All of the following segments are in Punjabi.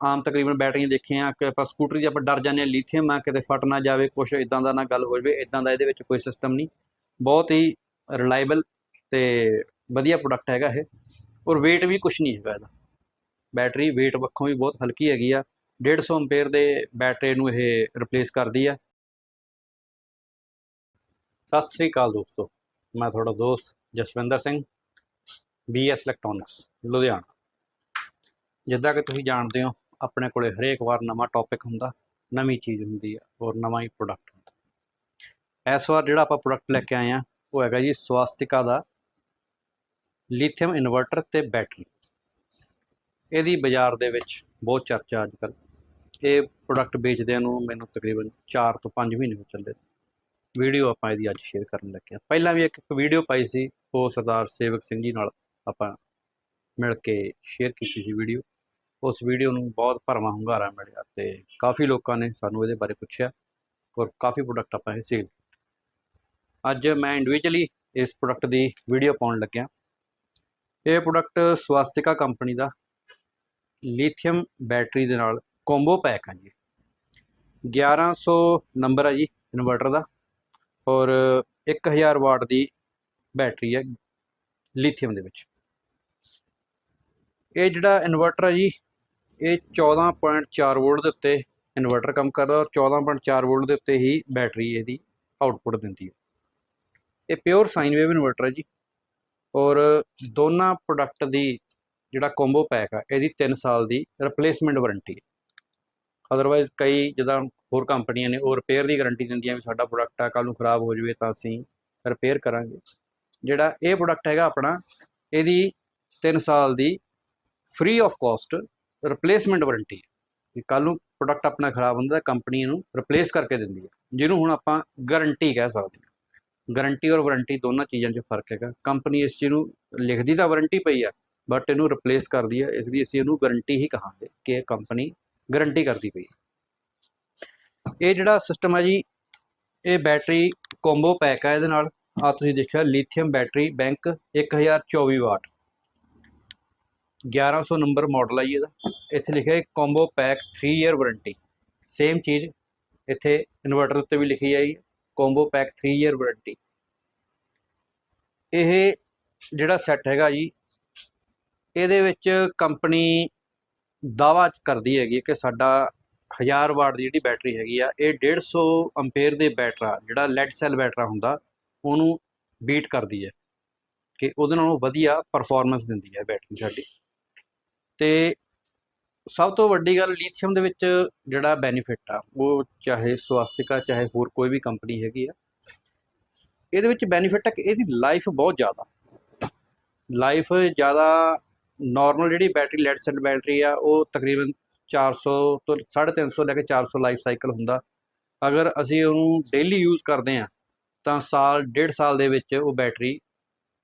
ਆਮ ਤਕਰੀਬਨ ਬੈਟਰੀਆਂ ਦੇਖੀਆਂ, ਕਿ ਆਪਾਂ ਸਕੂਟਰ 'ਚ ਆਪਾਂ ਡਰ ਜਾਂਦੇ ਹਾਂ, ਲੀਥੀਅਮ ਆ, ਕਿਤੇ ਫਟ ਨਾ ਜਾਵੇ, ਕੁਛ ਇਦਾਂ ਦਾ ਨਾ ਗੱਲ ਹੋ ਜਾਵੇ ਇਦਾਂ ਦਾ ਇਹਦੇ ਵਿੱਚ ਕੋਈ ਸਿਸਟਮ ਨਹੀਂ। ਬਹੁਤ ਹੀ ਰਿਲਾਇਬਲ ਤੇ ਵਧੀਆ ਪ੍ਰੋਡਕਟ ਹੈਗਾ ਇਹ, ਔਰ weight ਵੀ ਕੁਛ ਨਹੀਂ ਹੈਗਾ ਇਹਦਾ। ਬੈਟਰੀ weight ਵੱਖੋਂ ਵੀ ਬਹੁਤ ਹਲਕੀ ਹੈਗੀ ਆ 150 ਐਂਪੀਅਰ ਦੇ ਬੈਟਰੀ ਨੂੰ ਇਹ ਰਿਪਲੇਸ ਕਰਦੀ ਆ। ਸਤਿ ਸ੍ਰੀ ਅਕਾਲ ਦੋਸਤੋ, ਮੈਂ ਤੁਹਾਡਾ ਦੋਸਤ ਜਸਵਿੰਦਰ ਸਿੰਘ BS ਇਲੈਕਟ੍ਰੋਨਿਕਸ ਲੁਧਿਆਣਾ। ਜਿੱਦਾਂ ਕਿ ਤੁਸੀਂ ਜਾਣਦੇ ਹੋ ਆਪਣੇ ਕੋਲੇ ਹਰੇਕ ਵਾਰ ਨਵਾਂ ਟੌਪਿਕ ਹੁੰਦਾ, ਨਵੀਂ ਚੀਜ਼ ਹੁੰਦੀ ਆ, ਔਰ ਨਵਾਂ ਹੀ ਪ੍ਰੋਡਕਟ ਹੁੰਦਾ। ਇਸ ਵਾਰ ਜਿਹੜਾ ਆਪਾਂ ਪ੍ਰੋਡਕਟ ਲੈ ਕੇ ਆਏ ਆ, ਉਹ ਹੈਗਾ ਜੀ ਸਵਾਸਤਿਕਾ ਦਾ ਲਿਥੀਅਮ ਇਨਵਰਟਰ ਤੇ ਬੈਟਰੀ ਇਹਦੀ ਬਾਜ਼ਾਰ ਦੇ ਵਿੱਚ ਬਹੁਤ ਚਰਚਾ ਅੱਜ ਕੱਲ੍ਹ ਇਹ ਪ੍ਰੋਡਕਟ ਵੇਚਦਿਆਂ ਨੂੰ ਮੈਨੂੰ ਤਕਰੀਬਨ 4 ਤੋਂ 5 ਮਹੀਨੇ ਹੋ ਚੱਲੇ। ਵੀਡੀਓ ਆਪਾਂ ਇਹਦੀ ਅੱਜ ਸ਼ੇਅਰ ਕਰਨ ਲੱਗੇ ਹਾਂ। ਪਹਿਲਾਂ ਵੀ ਇੱਕ ਇੱਕ ਵੀਡੀਓ ਪਾਈ ਸੀ, ਉਹ ਸਰਦਾਰ ਸੇਵਕ ਸਿੰਘ ਜੀ ਨਾਲ ਆਪਾਂ ਮਿਲ ਕੇ ਸ਼ੇਅਰ ਕੀਤੀ ਸੀ ਵੀਡੀਓ। ਉਸ ਵੀਡੀਓ ਨੂੰ ਬਹੁਤ ਭਰਵਾਂ ਹੁੰਗਾਰਾ ਮਿਲਿਆ ਤੇ ਕਾਫੀ ਲੋਕਾਂ ਨੇ ਸਾਨੂੰ ਇਹਦੇ ਬਾਰੇ ਪੁੱਛਿਆ ਔਰ ਕਾਫੀ ਪ੍ਰੋਡਕਟ ਆਪਾਂ ਇਹ ਸੇਲ ਅੱਜ ਮੈਂ ਇੰਡੀਵਿਜੂਅਲੀ ਇਸ ਪ੍ਰੋਡਕਟ ਦੀ ਵੀਡੀਓ ਪਾਉਣ ਲੱਗਿਆ। ਇਹ ਪ੍ਰੋਡਕਟ ਸਵਾਸਤਿਕਾ ਕੰਪਨੀ ਦਾ ਲਿਥੀਅਮ ਬੈਟਰੀ ਦੇ ਨਾਲ ਕੰਬੋ ਪੈਕ ਹੈ ਜੀ। 1100 ਨੰਬਰ ਹੈ ਜੀ ਇਨਵਰਟਰ ਦਾ ਔਰ 1000 ਵਾਟ ਦੀ ਬੈਟਰੀ ਹੈ ਲਿਥੀਅਮ ਦੇ ਵਿੱਚ। ਇਹ ਜਿਹੜਾ ਇਨਵਰਟਰ ਹੈ ਜੀ ਇਹ 14.4 ਵੋਲਟ ਦੇ ਉੱਤੇ ਇਨਵਰਟਰ ਕੰਮ ਕਰਦਾ ਔਰ 14.4 ਵੋਲਟ ਦੇ ਉੱਤੇ ਹੀ ਬੈਟਰੀ ਇਹਦੀ ਆਉਟਪੁੱਟ ਦਿੰਦੀ ਹੈ। ਇਹ ਪਿਓਰ ਸਾਈਨ ਵੇਵ ਇਨਵਰਟਰ ਹੈ ਜੀ। ਔਰ ਦੋਨਾਂ ਪ੍ਰੋਡਕਟ ਦੀ ਜਿਹੜਾ ਕੰਬੋ ਪੈਕ ਆ, ਇਹਦੀ 3 ਸਾਲ ਦੀ ਰਿਪਲੇਸਮੈਂਟ ਵਾਰੰਟੀ ਹੈ। ਅਦਰਵਾਈਜ਼ ਕਈ ਜਿੱਦਾਂ ਹੋਰ ਕੰਪਨੀਆਂ ਨੇ ਉਹ ਰਿਪੇਅਰ ਦੀ ਗਾਰੰਟੀ ਦਿੰਦੀਆਂ ਵੀ ਸਾਡਾ ਪ੍ਰੋਡਕਟ ਆ ਕੱਲ ਨੂੰ ਖਰਾਬ ਹੋ ਜਾਵੇ ਤਾਂ ਅਸੀਂ ਰਿਪੇਅਰ ਕਰਾਂਗੇ। ਜਿਹੜਾ ਇਹ ਪ੍ਰੋਡਕਟ ਹੈਗਾ ਆਪਣਾ, ਇਹਦੀ 3 ਸਾਲ ਦੀ free of cost replacement warranty ਹੈ। ਕਿ ਕੱਲ ਨੂੰ ਪ੍ਰੋਡਕਟ ਆਪਣਾ ਖਰਾਬ ਹੁੰਦਾ ਤਾਂ ਕੰਪਨੀ ਇਹਨੂੰ ਰਿਪਲੇਸ ਕਰਕੇ ਦਿੰਦੀ ਹੈ। ਜਿਹਨੂੰ ਹੁਣ ਆਪਾਂ ਗਾਰੰਟੀ ਕਹਿ ਸਕਦੇ ਹਾਂ। ਗਾਰੰਟੀ ਔਰ ਵਾਰੰਟੀ ਦੋਨਾਂ ਚੀਜ਼ਾਂ 'ਚ ਫ਼ਰਕ ਹੈਗਾ। ਕੰਪਨੀ ਇਸ ਚੀਜ਼ ਨੂੰ ਲਿਖਦੀ ਤਾਂ ਵਾਰੰਟੀ ਪਈ ਆ ਬਟ ਇਹਨੂੰ ਰਿਪਲੇਸ ਕਰਦੀ ਹੈ ਇਸ ਲਈ ਅਸੀਂ ਇਹਨੂੰ ਗਾਰੰਟੀ ਹੀ ਕਹਾਂਗੇ ਕਿ ਇਹ ਕੰਪਨੀ ਗਾਰੰਟੀ ਕਰਦੀ ਪਈ ਇਹ ਜਿਹੜਾ ਸਿਸਟਮ ਹੈ ਜੀ, ਇਹ ਬੈਟਰੀ ਕੰਬੋ ਪੈਕ ਹੈ ਇਹਦੇ ਨਾਲ। ਆ ਤੁਸੀਂ ਦੇਖਿਆ lithium battery bank 1024 watt. 1100 number model ਆ ਜੀ ਇਹਦਾ। ਇੱਥੇ ਲਿਖਿਆ ਹੈ combo pack 3 year warranty same ਚੀਜ਼ ਇੱਥੇ ਇਨਵਰਟਰ ਉੱਤੇ ਵੀ ਲਿਖੀ ਹੈ ਜੀ ਕੰਬੋ ਪੈਕ 3 ਇਅਰ ਵਾਰੰਟੀ ਇਹ ਜਿਹੜਾ ਸੈੱਟ ਹੈਗਾ ਜੀ, ਇਹਦੇ ਵਿੱਚ ਕੰਪਨੀ ਦਾਵਾ ਕਰਦੀ ਹੈਗੀ ਕਿ ਸਾਡਾ 1000 ਵਾਟ ਦੀ ਜਿਹੜੀ ਬੈਟਰੀ ਹੈਗੀ ਆ, ਇਹ 150 ਐਂਪੀਅਰ ਦੇ ਬੈਟਰਾ ਜਿਹੜਾ ਲੈਡ ਸੈੱਲ ਬੈਟਰਾ ਹੁੰਦਾ, ਉਹਨੂੰ ਬੀਟ ਕਰਦੀ ਹੈ। ਕਿ ਉਹਦੇ ਨਾਲੋਂ ਵਧੀਆ ਪਰਫਾਰਮੈਂਸ ਦਿੰਦੀ ਹੈ ਬੈਟਰੀ ਸਾਡੀ। ਤੇ ਸਭ ਤੋਂ ਵੱਡੀ ਗੱਲ ਲੀਥੀਅਮ ਦੇ ਵਿੱਚ ਜਿਹੜਾ ਬੈਨੀਫਿਟ ਆ, ਉਹ ਚਾਹੇ ਸਵਾਸਤਿਕਾ ਚਾਹੇ ਹੋਰ ਕੋਈ ਵੀ ਕੰਪਨੀ ਹੈਗੀ ਆ, ਇਹਦੇ ਵਿੱਚ ਬੈਨੀਫਿਟ ਹੈ ਕਿ ਇਹਦੀ ਲਾਈਫ ਬਹੁਤ ਜ਼ਿਆਦਾ। ਲਾਈਫ ਜ਼ਿਆਦਾ ਨਾਰਮਲ ਜਿਹੜੀ ਬੈਟਰੀ ਲੈਡ ਸੈੱਲ ਬੈਟਰੀ ਆ, ਉਹ ਤਕਰੀਬਨ 400 ਤੋਂ 350 ਲੈ ਕੇ 400 ਲਾਈਫ ਸਾਈਕਲ ਹੁੰਦਾ। ਅਗਰ ਅਸੀਂ ਉਹਨੂੰ ਡੇਲੀ ਯੂਜ਼ ਕਰਦੇ ਆ, ਤਾਂ ਸਾਲ, ਡੇਢ ਸਾਲ ਦੇ ਵਿੱਚ ਉਹ ਬੈਟਰੀ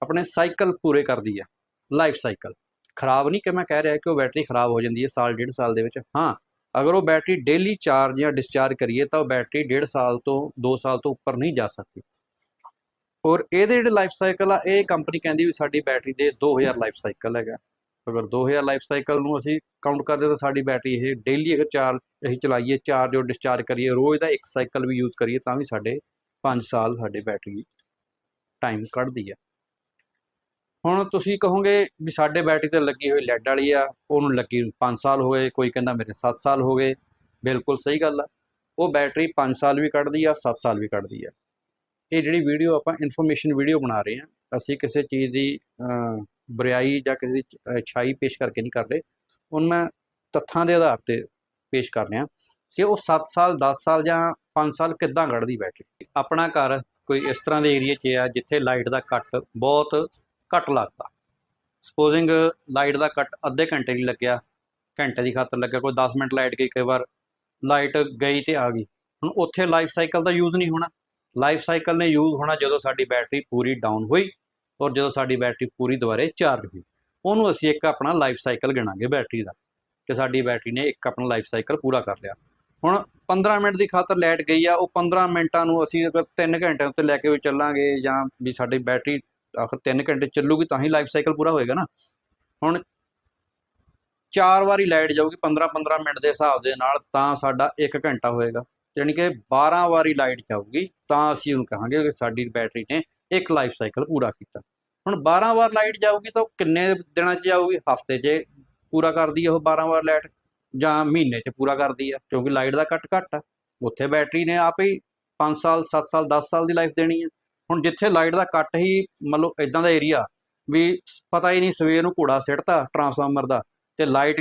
ਆਪਣੇ ਸਾਈਕਲ ਪੂਰੇ ਕਰਦੀ ਆ ਲਾਈਫ ਸਾਈਕਲ ਖਰਾਬ ਨਹੀਂ ਕਿ ਮੈਂ ਕਹਿ ਰਿਹਾ ਕਿ ਉਹ ਬੈਟਰੀ ਖਰਾਬ ਹੋ ਜਾਂਦੀ ਹੈ ਸਾਲ, ਡੇਢ ਸਾਲ ਦੇ ਵਿੱਚ। ਹਾਂ, ਅਗਰ ਉਹ ਬੈਟਰੀ ਡੇਲੀ ਚਾਰਜ ਜਾਂ ਡਿਸਚਾਰਜ ਕਰੀਏ ਤਾਂ ਉਹ ਬੈਟਰੀ ਡੇਢ ਸਾਲ ਤੋਂ 2 ਸਾਲ ਤੋਂ ਉੱਪਰ ਨਹੀਂ ਜਾ ਸਕਦੀ। ਔਰ ਇਹਦੇ ਜਿਹੜੇ ਲਾਈਫ ਸਾਈਕਲ ਆ, ਇਹ ਕੰਪਨੀ ਕਹਿੰਦੀ ਵੀ ਸਾਡੀ ਬੈਟਰੀ ਦੇ 2000 ਲਾਈਫ ਸਾਈਕਲ ਹੈਗਾ। ਅਗਰ 2000 ਲਾਈਫ ਸਾਈਕਲ ਨੂੰ ਅਸੀਂ ਕਾਊਂਟ ਕਰਦੇ ਤਾਂ ਸਾਡੀ ਬੈਟਰੀ ਇਹ ਡੇਲੀ ਅਗਰ ਚਾਰ ਅਸੀਂ ਚਲਾਈਏ ਚਾਰਜ ਔਰ ਡਿਸਚਾਰਜ ਕਰੀਏ, ਰੋਜ਼ ਦਾ ਇੱਕ ਸਾਈਕਲ ਵੀ ਯੂਜ਼ ਕਰੀਏ ਤਾਂ ਵੀ ਸਾਡੇ 5 ਸਾਲ ਸਾਡੇ ਬੈਟਰੀ ਟਾਈਮ ਕੱਢਦੀ ਹੈ। ਹੁਣ ਤੁਸੀਂ ਕਹੋਗੇ ਵੀ ਸਾਡੇ ਬੈਟਰੀ ਤੇ ਲੱਗੀ ਹੋਈ ਲੈਡ ਵਾਲੀ ਆ, ਉਹਨੂੰ ਲੱਗੀ 5 ਸਾਲ ਹੋ ਗਏ, ਕੋਈ ਕਹਿੰਦਾ ਮੇਰੇ 7 ਸਾਲ ਹੋ ਗਏ। ਬਿਲਕੁਲ ਸਹੀ ਗੱਲ ਆ। ਉਹ ਬੈਟਰੀ 5 ਸਾਲ ਵੀ ਕੱਢਦੀ ਆ 7 ਸਾਲ ਵੀ ਕੱਢਦੀ ਆ। ਇਹ ਜਿਹੜੀ ਵੀਡੀਓ ਆਪਾਂ ਇਨਫੋਰਮੇਸ਼ਨ ਵੀਡੀਓ ਬਣਾ ਰਹੇ ਹਾਂ ਅਸੀਂ ਕਿਸੇ ਚੀਜ਼ ਦੀ ਬਰਿਆਈ ਜਾਂ ਕਿਸੇ ਦੀ ਅਛਾਈ ਪੇਸ਼ ਕਰਕੇ ਨਹੀਂ ਕਰਦੇ। ਹੁਣ ਮੈਂ ਤੱਥਾਂ ਦੇ ਆਧਾਰ ਤੇ ਪੇਸ਼ ਕਰ ਰਿਹਾ ਕਿ ਉਹ 7 ਸਾਲ 10 ਸਾਲ ਜਾਂ 5 ਸਾਲ ਕਿੱਦਾਂ ਕੱਢਦੀ ਬੈਟਰੀ। ਆਪਣਾ ਘਰ ਕੋਈ ਇਸ ਤਰ੍ਹਾਂ ਦੇ ਏਰੀਆ 'ਚ ਆ ਜਿੱਥੇ ਲਾਈਟ ਦਾ ਕੱਟ ਬਹੁਤ ਘੱਟ ਲੱਗਦਾ। ਸਪੋਜ਼ਿੰਗ ਲਾਈਟ ਦਾ ਕੱਟ ਅੱਧੇ ਘੰਟੇ ਲਈ ਲੱਗਿਆ, ਘੰਟੇ ਦੀ ਖਾਤਰ ਲੱਗਿਆ, ਕੋਈ 10 ਮਿੰਟ ਲਾਈਟ ਗਈ, ਕਈ ਵਾਰ ਲਾਈਟ ਗਈ ਤੇ ਆ ਗਈ। ਹੁਣ ਉੱਥੇ ਲਾਈਫ ਸਾਈਕਲ ਦਾ ਯੂਜ਼ ਨਹੀਂ ਹੋਣਾ। ਲਾਈਫ ਸਾਈਕਲ ਨੇ ਯੂਜ਼ ਹੋਣਾ ਜਦੋਂ ਸਾਡੀ ਬੈਟਰੀ ਪੂਰੀ ਡਾਊਨ ਹੋਈ ਔਰ ਜਦੋਂ ਸਾਡੀ ਬੈਟਰੀ ਪੂਰੀ ਦੁਬਾਰੇ ਚਾਰਜ ਹੋਈ। ਉਹਨੂੰ ਅਸੀਂ ਇੱਕ ਆਪਣਾ ਲਾਈਫ ਸਾਈਕਲ ਗਿਣਾਂਗੇ ਬੈਟਰੀ ਦਾ ਕਿ ਸਾਡੀ ਬੈਟਰੀ ਨੇ ਇੱਕ ਆਪਣਾ ਲਾਈਫ ਸਾਈਕਲ ਪੂਰਾ ਕਰ ਲਿਆ। ਹੁਣ 15 ਮਿੰਟ ਦੀ ਖਾਤਰ ਲਾਈਟ ਗਈ ਆ, ਉਹ 15 ਮਿੰਟਾਂ ਨੂੰ ਅਸੀਂ ਅਗਰ 3 ਘੰਟਿਆਂ ਉੱਤੇ ਲੈ ਕੇ ਵੀ ਚੱਲਾਂਗੇ ਜਾਂ ਵੀ ਸਾਡੀ ਬੈਟਰੀ ਆਖਰ 3 ਘੰਟੇ ਚੱਲੂਗੀ ਤਾਂ ਹੀ ਲਾਈਫ ਸਾਈਕਲ ਪੂਰਾ ਹੋਏਗਾ ਨਾ। ਹੁਣ ਚਾਰ ਵਾਰੀ ਲਾਈਟ ਜਾਊਗੀ 15 15 ਮਿੰਟ ਦੇ ਹਿਸਾਬ ਦੇ ਨਾਲ ਤਾਂ ਸਾਡਾ 1 ਘੰਟਾ ਹੋਏਗਾ। ਯਾਨੀ ਕਿ 12 ਵਾਰੀ ਲਾਈਟ ਜਾਊਗੀ ਤਾਂ ਅਸੀਂ ਉਹਨੂੰ ਕਹਾਂਗੇ ਕਿ ਸਾਡੀ ਬੈਟਰੀ ਨੇ ਇੱਕ ਲਾਈਫ ਸਾਈਕਲ ਪੂਰਾ ਕੀਤਾ। ਹੁਣ 12 ਵਾਰ ਲਾਈਟ ਜਾਊਗੀ ਤਾਂ ਉਹ ਕਿੰਨੇ ਦਿਨਾਂ 'ਚ ਜਾਊਗੀ? ਹਫ਼ਤੇ 'ਚ ਪੂਰਾ ਕਰਦੀ ਹੈ ਉਹ 12 ਵਾਰ ਲਾਈਟ ਜਾਂ ਮਹੀਨੇ 'ਚ ਪੂਰਾ ਕਰਦੀ ਹੈ ਕਿਉਂਕਿ ਲਾਈਟ ਦਾ ਕੱਟ ਘੱਟ ਆ। ਉੱਥੇ ਬੈਟਰੀ ਨੇ ਆਪ ਹੀ 5 ਸਾਲ 7 ਸਾਲ 10 ਸਾਲ ਦੀ ਲਾਈਫ ਦੇਣੀ ਹੈ ਹੁਣ ਜਿੱਥੇ ਲਾਈਟ ਦਾ ਕੱਟ ਹੀ ਮਤਲਬ ਇਦਾਂ ਦਾ ਏਰੀਆ ਵੀ ਪਤਾ ਹੀ ਨਹੀਂ ਸਵੇਰ ਨੂੰ ਘੋੜਾ ਸਿੱਟਤਾ ਟਰਾਂਸਫਾਰਮਰ ਦਾ ਤੇ ਲਾਈਟ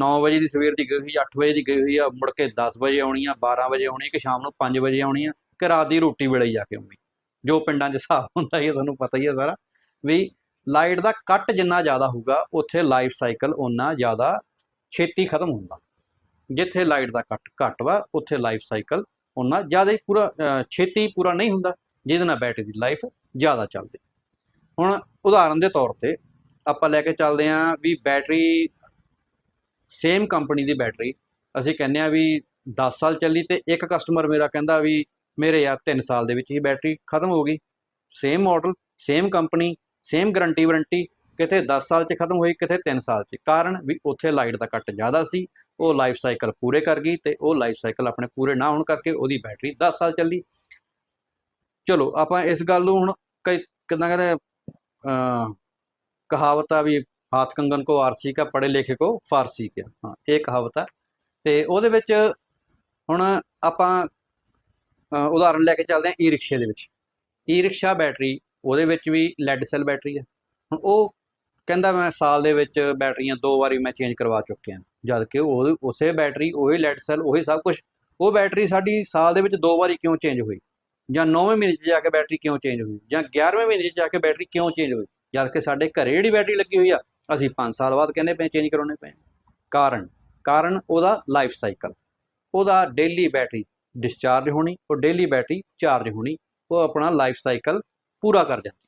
9 ਵਜੇ ਦੀ ਸਵੇਰ ਦੀ ਗਈ ਹੋਈ 8 ਵਜੇ ਦੀ ਗਈ ਹੋਈ ਆ ਮੁੜ ਕੇ 10 ਵਜੇ ਆਉਣੀ ਆ 12 ਵਜੇ ਆਉਣੀ ਕਿ ਸ਼ਾਮ ਨੂੰ 5 ਵਜੇ ਆਉਣੀ ਆ ਕਿ ਰਾਤ ਦੀ ਰੋਟੀ ਵੇਲੇ ਜਾ ਕੇ ਆਉਣੀ। ਜੋ ਪਿੰਡਾਂ 'ਚ ਹਿਸਾਬ ਹੁੰਦਾ ਹੀ ਆ, ਤੁਹਾਨੂੰ ਪਤਾ ਹੀ ਆ ਸਾਰਾ ਵੀ ਲਾਈਟ ਦਾ ਕੱਟ ਜਿੰਨਾ ਜ਼ਿਆਦਾ ਹੋਊਗਾ ਉੱਥੇ ਲਾਈਫ ਸਾਈਕਲ ਉਨਾ ਜ਼ਿਆਦਾ ਛੇਤੀ ਖਤਮ ਹੁੰਦਾ। ਜਿੱਥੇ ਲਾਈਟ ਦਾ ਕੱਟ ਘੱਟ ਵਾ ਉੱਥੇ ਲਾਈਫ ਸਾਈਕਲ ਉਨਾ ਜ਼ਿਆਦਾ ਹੀ ਪੂਰਾ ਛੇਤੀ ਪੂਰਾ ਨਹੀਂ ਹੁੰਦਾ। ਜਿਹਦੇ ਨਾਲ ਬੈਟਰੀ ਦੀ ਲਾਈਫ ਜ਼ਿਆਦਾ ਚੱਲਦੀ। ਹੁਣ ਉਦਾਹਰਨ ਦੇ ਤੌਰ ਤੇ ਆਪਾਂ ਲੈ ਕੇ ਚੱਲਦੇ ਆਂ ਵੀ ਬੈਟਰੀ ਸੇਮ ਕੰਪਨੀ ਦੀ ਬੈਟਰੀ ਅਸੀਂ ਕਹਿੰਦੇ ਆ ਵੀ 10 ਸਾਲ ਚੱਲੀ ਤੇ ਇੱਕ ਕਸਟਮਰ ਮੇਰਾ ਕਹਿੰਦਾ ਵੀ ਮੇਰੇ ਯਾਰ 3 ਸਾਲ ਦੇ ਵਿੱਚ ਹੀ ਬੈਟਰੀ ਖਤਮ ਹੋ ਗਈ। Same model same company same guarantee warranty, ਕਿਤੇ 10 ਸਾਲ 'ਚ ਖਤਮ ਹੋਈ, ਕਿਤੇ 3 ਸਾਲ 'ਚ। ਕਾਰਨ ਵੀ ਉੱਥੇ ਲਾਈਟ ਦਾ ਕੱਟ ਜ਼ਿਆਦਾ ਸੀ, ਉਹ ਲਾਈਫ ਸਾਈਕਲ ਪੂਰੇ ਕਰ ਗਈ ਤੇ ਉਹ ਲਾਈਫ ਸਾਈਕਲ ਆਪਣੇ ਪੂਰੇ ਨਾ ਹੋਣ ਕਰਕੇ ਉਹਦੀ ਬੈਟਰੀ 10 ਸਾਲ ਚੱਲੀ। ਚਲੋ ਆਪਾਂ ਇਸ ਗੱਲ ਨੂੰ ਹੁਣ ਕਈ ਕਿਦਾਂ ਕਹਿੰਦੇ ਅ ਕਹਾਵਤ ਆ ਵੀ ਹਾਥ ਕੰਗਨ ਕੋ ਆਰਸੀ ਕਾ ਪੜੇ ਲਿਖੇ ਕੋ ਫਾਰਸੀ ਕਿਆ ਹਾਂ ਇਹ ਕਹਾਵਤ ਆ। ਤੇ ਉਹਦੇ ਵਿੱਚ ਹੁਣ ਆਪਾਂ ਅ, ਉਦਾਹਰਨ ਲੈ ਕੇ ਚੱਲਦੇ ਹਾਂ ਈ ਰਿਕਸ਼ੇ ਦੇ ਵਿੱਚ। ਈ ਰਿਕਸ਼ਾ ਬੈਟਰੀ ਉਹਦੇ ਵਿੱਚ ਵੀ ਲੈਡ ਸੈੱਲ ਬੈਟਰੀ ਆ। ਹੁਣ ਉਹ ਕਹਿੰਦਾ ਮੈਂ ਸਾਲ ਦੇ ਵਿੱਚ ਬੈਟਰੀਆਂ ਦੋ ਵਾਰੀ ਮੈਂ ਚੇਂਜ ਕਰਵਾ ਚੁੱਕਿਆ। ਜਦ ਕਿ ਉਹ ਉਸੇ ਬੈਟਰੀ ਉਹੀ ਲੈਡ ਸੈੱਲ ਉਹੀ ਸਭ ਕੁਝ ਉਹ ਬੈਟਰੀ ਸਾਡੀ ਸਾਲ ਦੇ ਵਿੱਚ ਦੋ ਵਾਰੀ ਕਿਉਂ ਚੇਂਜ ਹੋਈ? ਜਾਂ 9ਵੇਂ ਮਹੀਨੇ 'ਚ ਜਾ ਕੇ ਬੈਟਰੀ ਕਿਉਂ ਚੇਂਜ ਹੋਈ? ਜਾਂ 11ਵੇਂ ਮਹੀਨੇ 'ਚ ਜਾ ਕੇ ਬੈਟਰੀ ਕਿਉਂ ਚੇਂਜ ਹੋਈ? ਜਦ ਕਿ ਸਾਡੇ ਘਰੇ ਜਿਹੜੀ ਬੈਟਰੀ ਲੱਗੀ ਹੋਈ ਆ, ਅਸੀਂ 5 ਸਾਲ ਬਾਅਦ ਕਹਿੰਦੇ ਪਏ ਚੇਂਜ ਕਰਾਉਣੇ ਪਏ ਕਾਰਨ ਕਾਰਨ ਉਹਦਾ ਲਾਈਫ ਸਾਈਕਲ ਉਹਦਾ ਡੇਲੀ ਬੈਟਰੀ ਡਿਸਚਾਰਜ ਹੋਣੀ, ਉਹ ਡੇਲੀ ਬੈਟਰੀ ਚਾਰਜ ਹੋਣੀ, ਉਹ ਆਪਣਾ ਲਾਈਫ ਸਾਈਕਲ ਪੂਰਾ ਕਰ ਜਾਂਦੀ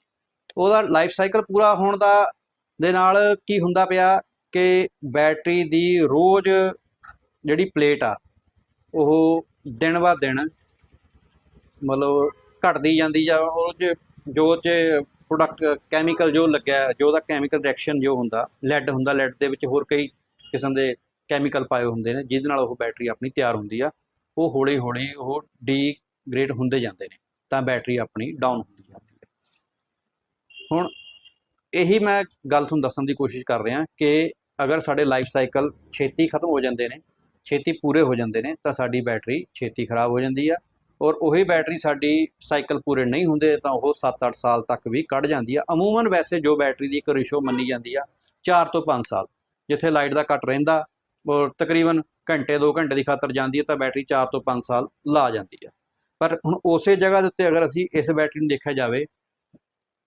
ਉਹਦਾ ਲਾਈਫ ਸਾਈਕਲ ਪੂਰਾ ਹੋਣ ਦਾ, ਦੇ ਨਾਲ ਕੀ ਹੁੰਦਾ ਪਿਆ ਕਿ ਬੈਟਰੀ ਦੀ ਰੋਜ਼ ਜਿਹੜੀ ਪਲੇਟ ਆ, ਉਹ ਦਿਨ ਬਾ ਦਿਨ ਮਤਲਬ ਘਟਦੀ ਜਾਂਦੀ ਜਾਂ ਉਹ 'ਚ, ਜੋ ਚ ਪ੍ਰੋਡਕਟ ਕੈਮੀਕਲ ਜੋ ਲੱਗਿਆ, ਜੋ ਉਹਦਾ ਕੈਮੀਕਲ ਰਿਐਕਸ਼ਨ ਜੋ ਹੁੰਦਾ ਲੈਡ ਹੁੰਦਾ ਲੈਡ ਦੇ ਵਿੱਚ ਹੋਰ ਕਈ ਕਿਸਮ ਦੇ ਕੈਮੀਕਲ ਪਾਏ ਹੁੰਦੇ ਨੇ, ਜਿਹਦੇ ਨਾਲ ਉਹ ਬੈਟਰੀ ਆਪਣੀ ਤਿਆਰ ਹੁੰਦੀ ਆ। ਉਹ ਹੌਲੀ ਹੌਲੀ ਉਹ ਡੀਗ੍ਰੇਡ ਹੁੰਦੇ ਜਾਂਦੇ ਨੇ, ਤਾਂ ਬੈਟਰੀ ਆਪਣੀ ਡਾਊਨ ਹੁੰਦੀ ਜਾਂਦੀ ਹੈ ਹੁਣ ਇਹੀ ਮੈਂ ਗੱਲ ਤੁਹਾਨੂੰ ਦੱਸਣ ਦੀ ਕੋਸ਼ਿਸ਼ ਕਰ ਰਿਹਾ ਕਿ ਅਗਰ ਸਾਡੇ ਲਾਈਫ ਸਾਈਕਲ ਛੇਤੀ ਖਤਮ ਹੋ ਜਾਂਦੇ ਨੇ, ਛੇਤੀ ਪੂਰੇ ਹੋ ਜਾਂਦੇ ਨੇ, ਤਾਂ ਸਾਡੀ ਬੈਟਰੀ ਛੇਤੀ ਖਰਾਬ ਹੋ ਜਾਂਦੀ ਆ। ਔਰ ਉਹੀ ਬੈਟਰੀ ਸਾਡੀ ਸਾਈਕਲ ਪੂਰੇ ਨਹੀਂ ਹੁੰਦੇ, ਤਾਂ ਉਹ 7-8 ਸਾਲ ਤੱਕ ਵੀ ਕੱਢ ਜਾਂਦੀ ਆ। ਅਮੂਮਨ ਵੈਸੇ ਜੋ ਬੈਟਰੀ ਦੀ ਇੱਕ ਰੇਸ਼ੋ ਮੰਨੀ ਜਾਂਦੀ ਆ 4 ਤੋਂ 5 ਸਾਲ, ਜਿੱਥੇ ਲਾਈਟ ਦਾ ਕੱਟ ਰਹਿੰਦਾ ਔਰ ਤਕਰੀਬਨ ਘੰਟੇ 2 ਘੰਟੇ ਦੀ ਖਾਤਰ ਜਾਂਦੀ ਹੈ ਤਾਂ ਬੈਟਰੀ 4 ਤੋਂ 5 ਸਾਲ ਲਾ ਜਾਂਦੀ ਆ। ਪਰ ਹੁਣ ਉਸੇ ਜਗ੍ਹਾ ਦੇ ਉੱਤੇ ਅਗਰ ਅਸੀਂ ਇਸ ਬੈਟਰੀ ਨੂੰ ਦੇਖਿਆ ਜਾਵੇ,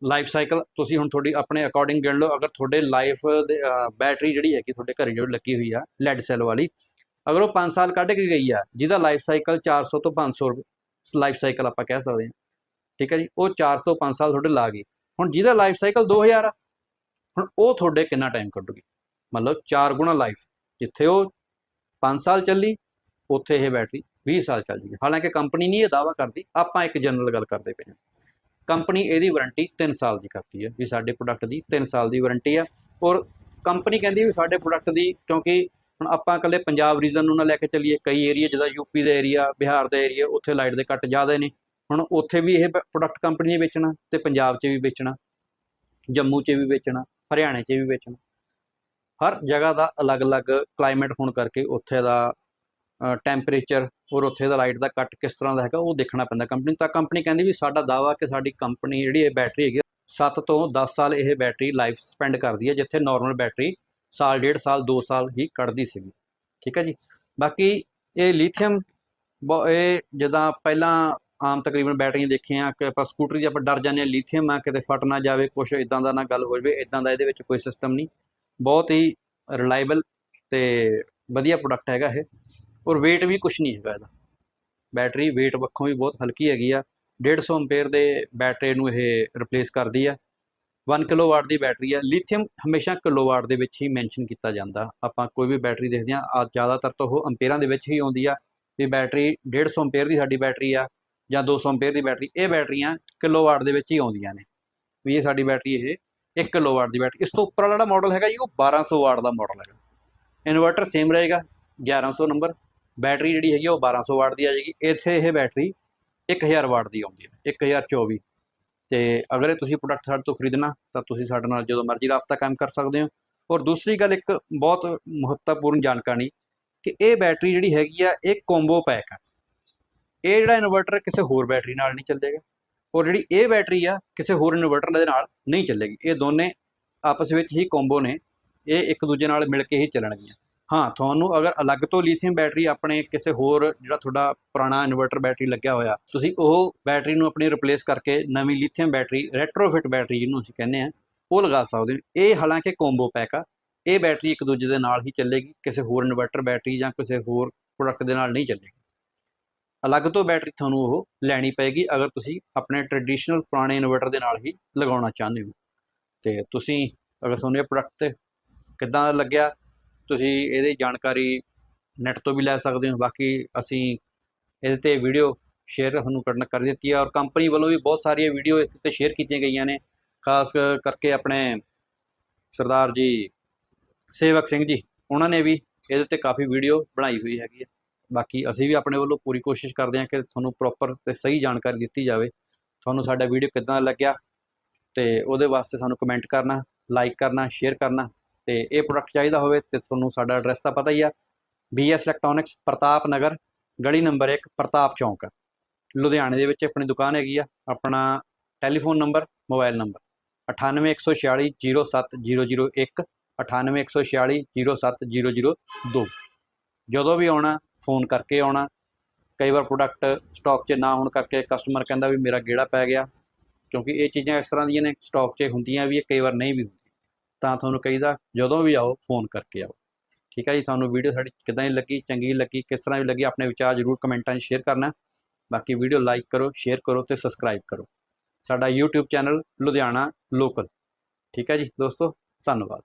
ਲਾਈਫ ਸਾਈਕਲ, ਤੁਸੀਂ ਹੁਣ ਤੁਹਾਡੀ ਆਪਣੇ ਅਕੋਰਡਿੰਗ ਗਿਣ ਲਓ, ਅਗਰ ਤੁਹਾਡੇ ਲਾਈਫ ਦੇ ਬੈਟਰੀ ਜਿਹੜੀ ਹੈਗੀ, ਤੁਹਾਡੇ ਘਰੇ ਜਿਹੜੀ ਲੱਗੀ ਹੋਈ ਆ ਲੈਡ ਸੈੱਲ ਵਾਲੀ, ਅਗਰ ਉਹ 5 ਸਾਲ ਕੱਢ ਕੇ ਗਈ ਆ, ਜਿਹਦਾ ਲਾਈਫ ਸਾਈਕਲ 400 ਤੋਂ 500 ਲਾਈਫ ਸਾਈਕਲ ਆਪਾਂ ਕਹਿ ਸਕਦੇ ਹਾਂ। ਠੀਕ ਹੈ ਜੀ, ਉਹ 4 ਤੋਂ 5 ਸਾਲ ਤੁਹਾਡੇ ਲਾ ਗਈ ਹੁਣ ਜਿਹਦਾ ਲਾਈਫ ਸਾਈਕਲ 2000 ਆ, ਹੁਣ ਉਹ ਤੁਹਾਡੇ ਕਿੰਨਾ ਟਾਈਮ ਕੱਢੂਗੀ? ਮਤਲਬ 4 ਗੁਣਾ ਲਾਈਫ ਜਿੱਥੇ ਉਹ 5 ਸਾਲ ਚੱਲੀ, ਉੱਥੇ ਇਹ ਬੈਟਰੀ 20 ਸਾਲ ਚੱਲ ਜੂਗੀ। ਹਾਲਾਂਕਿ ਕੰਪਨੀ ਨਹੀਂ ਇਹ ਦਾਵਾ ਕਰਦੀ, ਆਪਾਂ ਇੱਕ ਜਨਰਲ ਗੱਲ ਕਰਦੇ ਪਏ ਹਾਂ। ਕੰਪਨੀ ਇਹਦੀ ਵਾਰੰਟੀ 3 ਸਾਲ ਦੀ ਕਰਦੀ ਹੈ। ਵੀ ਸਾਡੇ ਪ੍ਰੋਡਕਟ ਦੀ 3 ਸਾਲ ਦੀ ਵਾਰੰਟੀ ਆ। ਔਰ ਕੰਪਨੀ ਕਹਿੰਦੀ ਵੀ ਸਾਡੇ ਪ੍ਰੋਡਕਟ ਦੀ, ਕਿਉਂਕਿ ਹੁਣ ਆਪਾਂ ਇਕੱਲੇ ਪੰਜਾਬ ਰੀਜਨ ਨੂੰ ਨਾ ਲੈ ਕੇ ਚੱਲੀਏ, ਕਈ ਏਰੀਆ ਜਿੱਦਾਂ ਯੂਪੀ ਦਾ ਏਰੀਆ ਬਿਹਾਰ ਦਾ ਏਰੀਆ ਉੱਥੇ ਲਾਈਟ ਦੇ ਕੱਟ ਜ਼ਿਆਦਾ ਨੇ। ਹੁਣ ਉੱਥੇ ਵੀ ਇਹ ਪ੍ਰੋਡਕਟ ਕੰਪਨੀ ਨੇ ਵੇਚਣਾ ਤੇ ਪੰਜਾਬ 'ਚ ਵੀ ਵੇਚਣਾ, ਜੰਮੂ 'ਚ ਵੀ ਵੇਚਣਾ, ਹਰਿਆਣੇ 'ਚ ਵੀ ਵੇਚਣਾ। ਹਰ ਜਗ੍ਹਾ ਦਾ ਅਲੱਗ-ਅਲੱਗ ਕਲਾਈਮੇਟ ਹੋਣ ਕਰਕੇ ਉੱਥੇ ਦਾ ਟੈਂਪਰੇਚਰ ਔਰ ਉੱਥੇ ਦਾ ਲਾਈਟ ਦਾ ਕੱਟ ਕਿਸ ਤਰ੍ਹਾਂ ਦਾ ਹੈਗਾ ਉਹ ਦੇਖਣਾ ਪੈਂਦਾ ਕੰਪਨੀ ਤਾਂ ਕੰਪਨੀ ਕਹਿੰਦੀ ਵੀ ਸਾਡਾ ਦਾਵਾ ਕਿ ਸਾਡੀ ਕੰਪਨੀ ਜਿਹੜੀ ਇਹ ਬੈਟਰੀ ਹੈਗੀ 7 ਤੋਂ 10 ਸਾਲ ਇਹ ਬੈਟਰੀ ਲਾਈਫ ਸਪੈਂਡ ਕਰਦੀ ਹੈ, ਜਿੱਥੇ ਨਾਰਮਲ ਬੈਟਰੀ ਸਾਲ, ਡੇਢ ਸਾਲ 2 ਸਾਲ ਹੀ ਕੱਢਦੀ ਸੀਗੀ। ਠੀਕ ਹੈ ਜੀ? ਬਾਕੀ ਇਹ ਲਿਥੀਅਮ ਇਹ ਜਦਾਂ ਪਹਿਲਾਂ ਆਮ ਤਕਰੀਬਨ ਬੈਟਰੀਆਂ ਦੇਖੀਆਂ, ਕਿ ਆਪਾਂ ਸਕੂਟਰ ਦੀ ਆਪਾਂ ਡਰ ਜਾਂਦੇ ਹਾਂ, ਲਿਥੀਅਮ ਆ, ਕਿਤੇ ਫਟ ਨਾ ਜਾਵੇ ਕੁਝ ਇਦਾਂ ਦਾ ਨਾ ਗੱਲ ਹੋ ਜਾਵੇ ਇਦਾਂ ਦਾ ਇਹਦੇ ਵਿੱਚ ਕੋਈ ਸਿਸਟਮ ਨਹੀਂ। ਬਹੁਤ ਹੀ ਰਿਲਾਇਬਲ ਤੇ ਵਧੀਆ ਪ੍ਰੋਡਕਟ ਹੈਗਾ ਇਹ। ਔਰ weight ਵੀ ਕੁਝ ਨਹੀਂ ਹੈਗਾ ਇਹਦਾ। ਬੈਟਰੀ weight ਪੱਖੋਂ ਵੀ ਬਹੁਤ ਹਲਕੀ ਹੈਗੀ ਆ। 150 ਐਂਪੀਅਰ ਦੇ ਬੈਟਰੀ ਨੂੰ ਇਹ ਰਿਪਲੇਸ ਕਰਦੀ ਆ। 1 ਕਿਲੋਵਾਟ ਦੀ ਬੈਟਰੀ ਆ। ਲਿਥੀਅਮ ਹਮੇਸ਼ਾ ਕਿਲੋਵਾਟ ਦੇ ਵਿੱਚ ਹੀ ਮੈਂਸ਼ਨ ਕੀਤਾ ਜਾਂਦਾ। ਆਪਾਂ ਕੋਈ ਵੀ ਬੈਟਰੀ ਦੇਖਦੇ ਆ ਆ ਜ਼ਿਆਦਾਤਰ ਤਾਂ ਉਹ ਐਂਪੀਅਰਾਂ ਦੇ ਵਿੱਚ ਹੀ ਆਉਂਦੀ ਆ। ਵੀ ਬੈਟਰੀ 150 ਐਂਪੀਅਰ ਦੀ ਸਾਡੀ ਬੈਟਰੀ ਆ ਜਾਂ 200 ਐਂਪੀਅਰ ਦੀ ਬੈਟਰੀ ਇਹ ਬੈਟਰੀਆਂ ਕਿਲੋਵਾਟ ਦੇ ਵਿੱਚ ਹੀ ਆਉਂਦੀਆਂ ਨੇ। ਵੀ ਇਹ ਸਾਡੀ ਬੈਟਰੀ ਇਹ 1 ਕਿਲੋਵਾਟ ਦੀ ਬੈਟਰੀ ਇਸ ਤੋਂ ਉੱਪਰ ਵਾਲਾ ਜਿਹੜਾ ਮਾਡਲ ਹੈਗਾ ਜੀ, ਉਹ 1200 ਵਾਟ ਦਾ ਮਾਡਲ ਹੈਗਾ। ਇਨਵਰਟਰ ਸੇਮ ਰਹੇਗਾ 1100 ਨੰਬਰ ਬੈਟਰੀ ਜਿਹੜੀ ਹੈਗੀ ਆ, ਉਹ 1200 ਵਾਟ ਦੀ ਆ ਜਾਏਗੀ। ਇੱਥੇ ਇਹ ਬੈਟਰੀ 1000 ਵਾਟ ਦੀ ਆਉਂਦੀ ਹੈ 1024 ਤੇ ਅਗਰ ਇਹ ਤੁਸੀਂ ਪ੍ਰੋਡਕਟ ਸਾਡੇ ਤੋਂ ਖਰੀਦਣਾ, ਤਾਂ ਤੁਸੀਂ ਸਾਡੇ ਨਾਲ ਜਦੋਂ ਮਰਜ਼ੀ ਰਾਬਤਾ ਕਾਇਮ ਕਰ ਸਕਦੇ ਹੋ। ਔਰ ਦੂਸਰੀ ਗੱਲ ਇੱਕ ਬਹੁਤ ਮਹੱਤਵਪੂਰਨ ਜਾਣਕਾਰੀ ਕਿ ਇਹ ਬੈਟਰੀ ਜਿਹੜੀ ਹੈਗੀ ਆ, ਇਹ ਕੰਬੋ ਪੈਕ ਆ। ਇਹ ਜਿਹੜਾ ਇਨਵਰਟਰ ਕਿਸੇ ਹੋਰ ਬੈਟਰੀ ਨਾਲ ਨਹੀਂ ਚੱਲੇਗਾ। ਔਰ ਜਿਹੜੀ ਇਹ ਬੈਟਰੀ ਆ, ਕਿਸੇ ਹੋਰ ਇਨਵਰਟਰ ਦੇ ਨਾਲ ਨਹੀਂ ਚੱਲੇਗੀ। ਇਹ ਦੋਨੇ ਆਪਸ ਵਿੱਚ ਹੀ ਕੰਬੋ ਨੇ। ਇਹ ਇੱਕ ਦੂਜੇ ਨਾਲ ਮਿਲ ਕੇ ਹੀ ਚੱਲਣਗੀਆਂ। ਹਾਂ, ਤੁਹਾਨੂੰ ਅਗਰ ਅਲੱਗ ਤੋਂ ਲੀਥੀਅਮ ਬੈਟਰੀ ਆਪਣੇ ਕਿਸੇ ਹੋਰ ਜਿਹੜਾ ਤੁਹਾਡਾ ਪੁਰਾਣਾ ਇਨਵਰਟਰ ਬੈਟਰੀ ਲੱਗਿਆ ਹੋਇਆ, ਤੁਸੀਂ ਉਹ ਬੈਟਰੀ ਨੂੰ ਆਪਣੀ ਰਿਪਲੇਸ ਕਰਕੇ ਨਵੀਂ ਲੀਥੀਅਮ ਬੈਟਰੀ ਰੈਟਰੋਫਿਟ ਬੈਟਰੀ ਜਿਹਨੂੰ ਅਸੀਂ ਕਹਿੰਦੇ ਆ ਉਹ ਲਗਾ ਸਕਦੇ ਹੋ। ਇਹ ਹਾਲਾਂਕਿ ਕੰਬੋ ਪੈਕ ਆ। ਇਹ ਬੈਟਰੀ ਇੱਕ ਦੂਜੇ ਦੇ ਨਾਲ ਹੀ ਚੱਲੇਗੀ, ਕਿਸੇ ਹੋਰ ਇਨਵਰਟਰ ਬੈਟਰੀ ਜਾਂ ਕਿਸੇ ਹੋਰ ਪ੍ਰੋਡਕਟ ਦੇ ਨਾਲ ਨਹੀਂ ਚੱਲੇਗੀ। ਅਲੱਗ ਤੋਂ ਬੈਟਰੀ ਤੁਹਾਨੂੰ ਉਹ ਲੈਣੀ ਪਏਗੀ, ਅਗਰ ਤੁਸੀਂ ਆਪਣੇ ਟ੍ਰੈਡੀਸ਼ਨਲ ਪੁਰਾਣੇ ਇਨਵਰਟਰ ਦੇ ਨਾਲ ਹੀ ਲਗਾਉਣਾ ਚਾਹੁੰਦੇ ਹੋ। ਤੇ ਤੁਸੀਂ ਅਗਰ ਤੁਹਾਨੂੰ ਇਹ ਪ੍ਰੋਡਕਟ ਕਿੱਦਾਂ ਲੱਗਿਆ ਤੁਸੀਂ ਇਹਦੀ ਜਾਣਕਾਰੀ ਨੈਟ ਤੋਂ ਵੀ ਲੈ ਸਕਦੇ ਹੋ। ਬਾਕੀ ਅਸੀਂ ਇਹਦੇ ਤੇ ਵੀਡੀਓ ਸ਼ੇਅਰ ਤੁਹਾਨੂੰ ਕਰਨ ਕਰ ਦਿੱਤੀ ਹੈ ਔਰ ਕੰਪਨੀ ਵੱਲੋਂ ਵੀ ਬਹੁਤ ਸਾਰੀਆਂ ਵੀਡੀਓ ਇਸ ਤੇ ਸ਼ੇਅਰ ਕੀਤੀਆਂ ਗਈਆਂ ਨੇ। ਖਾਸ ਕਰਕੇ ਆਪਣੇ ਸਰਦਾਰ ਜੀ, ਸੇਵਕ ਸਿੰਘ ਜੀ, ਉਹਨਾਂ ਨੇ ਵੀ ਇਹਦੇ ਤੇ ਕਾਫੀ ਵੀਡੀਓ ਬਣਾਈ ਹੋਈ ਹੈਗੀ ਹੈ ਬਾਕੀ ਅਸੀਂ ਵੀ ਆਪਣੇ ਵੱਲੋਂ ਪੂਰੀ ਕੋਸ਼ਿਸ਼ ਕਰਦੇ ਹਾਂ ਕਿ ਤੁਹਾਨੂੰ ਪ੍ਰੋਪਰ ਤੇ ਸਹੀ ਜਾਣਕਾਰੀ ਦਿੱਤੀ ਜਾਵੇ। ਤੁਹਾਨੂੰ ਸਾਡਾ ਵੀਡੀਓ ਕਿੱਦਾਂ ਲੱਗਿਆ ਤੇ ਉਹਦੇ ਵਾਸਤੇ ਸਾਨੂੰ ਕਮੈਂਟ ਕਰਨਾ ਲਾਈਕ ਕਰਨਾ ਸ਼ੇਅਰ ਕਰਨਾ। ਤੇ ਇਹ ਪ੍ਰੋਡਕਟ ਚਾਹੀਦਾ ਹੋਵੇ ਤੇ ਤੁਹਾਨੂੰ ਸਾਡਾ ਐਡਰੈਸ ਤਾਂ ਪਤਾ ਹੀ ਆ BS ਇਲੈਕਟ੍ਰੋਨਿਕਸ ਪ੍ਰਤਾਪ ਨਗਰ, ਗਲੀ ਨੰਬਰ 1 ਪ੍ਰਤਾਪ ਚੌਂਕ। ਲੁਧਿਆਣੇ ਦੇ ਵਿੱਚ ਆਪਣੀ ਦੁਕਾਨ ਹੈਗੀ ਆ, ਆਪਣਾ ਟੈਲੀਫੋਨ ਨੰਬਰ ਮੋਬਾਈਲ ਨੰਬਰ 9814607001 9814607002 ਜਦੋਂ ਵੀ ਆਉਣਾ ਫੋਨ ਕਰਕੇ ਆਉਣਾ, ਕਈ ਵਾਰ ਪ੍ਰੋਡਕਟ ਸਟਾਕ 'ਚ ਨਾ ਹੋਣ ਕਰਕੇ ਕਸਟਮਰ ਕਹਿੰਦਾ ਵੀ ਮੇਰਾ ਗੇੜਾ ਪੈ ਗਿਆ, ਕਿਉਂਕਿ ਇਹ ਚੀਜ਼ਾਂ ਇਸ ਤਰ੍ਹਾਂ ਦੀਆਂ ਨੇ ਸਟਾਕ 'ਚ ਹੁੰਦੀਆਂ ਵੀ ਕਈ ਵਾਰ ਨਹੀਂ ਵੀ ਹੁੰਦੀਆਂ। ਤਾਂ ਤੁਹਾਨੂੰ ਕਹੀਦਾ, ਜਦੋਂ ਵੀ ਆਓ, ਫੋਨ ਕਰਕੇ ਆਓ। ਠੀਕ ਹੈ ਜੀ? ਤੁਹਾਨੂੰ ਵੀਡੀਓ ਸਾਡੀ ਕਿੱਦਾਂ ਦੀ ਲੱਗੀ, ਚੰਗੀ ਲੱਗੀ, ਕਿਸ ਤਰ੍ਹਾਂ ਦੀ ਲੱਗੀ, ਆਪਣੇ ਵਿਚਾਰ ਜ਼ਰੂਰ ਕਮੈਂਟਾਂ 'ਚ ਸ਼ੇਅਰ ਕਰਨਾ। ਬਾਕੀ ਵੀਡੀਓ ਲਾਈਕ ਕਰੋ, ਸ਼ੇਅਰ ਕਰੋ ਤੇ ਸਬਸਕ੍ਰਾਈਬ ਕਰੋ। ਸਾਡਾ YouTube ਚੈਨਲ ਲੁਧਿਆਣਾ ਲੋਕਲ। ਠੀਕ ਹੈ ਜੀ? ਦੋਸਤੋ, ਧੰਨਵਾਦ।